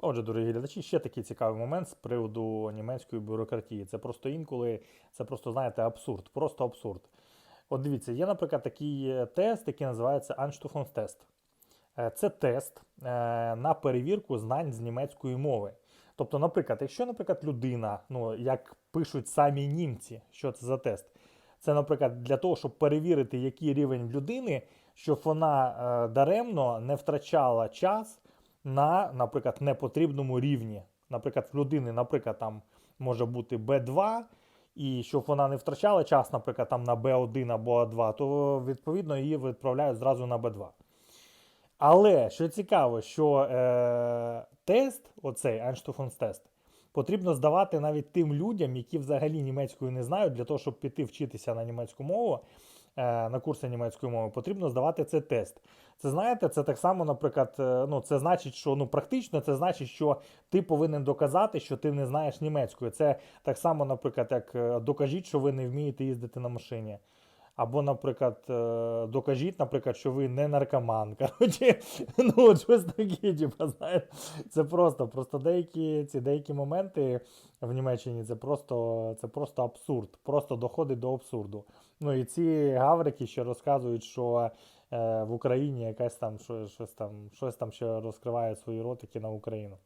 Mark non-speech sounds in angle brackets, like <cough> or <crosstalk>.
Отже, дорогі глядачі, ще такий цікавий момент з приводу німецької бюрократії. Це просто інколи, це просто, знаєте, абсурд, просто абсурд. От дивіться, є, наприклад, такий е, тест, який називається. Е, Це тест е, на перевірку знань з німецької мови. Тобто, наприклад, якщо, наприклад, людина, ну як пишуть самі німці, що це за тест? Це, наприклад, для того, щоб перевірити, який рівень людини, щоб вона е, даремно не втрачала час на, наприклад, непотрібному рівні. Наприклад, в людини, наприклад, там може бути B2, і щоб вона не втрачала час, наприклад, там на B1 або A2, то відповідно її відправляють зразу на B2. Але що цікаво, що е, тест, оцей Einstufungstest, потрібно здавати навіть тим людям, які взагалі німецькою не знають, для того, щоб піти вчитися на німецьку мову, на курси німецької мови, потрібно здавати цей тест. Це знаєте, це так само, наприклад, е, ну це значить, що ну практично це значить, що ти повинен доказати, що ти не знаєш німецької. Це так само, наприклад, як е, докажіть, що ви не вмієте їздити на машині. Або, наприклад, е, докажіть, наприклад, що ви не наркоман. <laughs> Коротше, ну от щось таке, типу, знаєте, це просто, просто деякі ці деякі моменти в Німеччині це просто, це просто абсурд, просто доходить до абсурду. Ну і ці гаврики ще розказують, що е, в Україні якась там що- щось там, щось там ще розкриває свої ротики на Україну.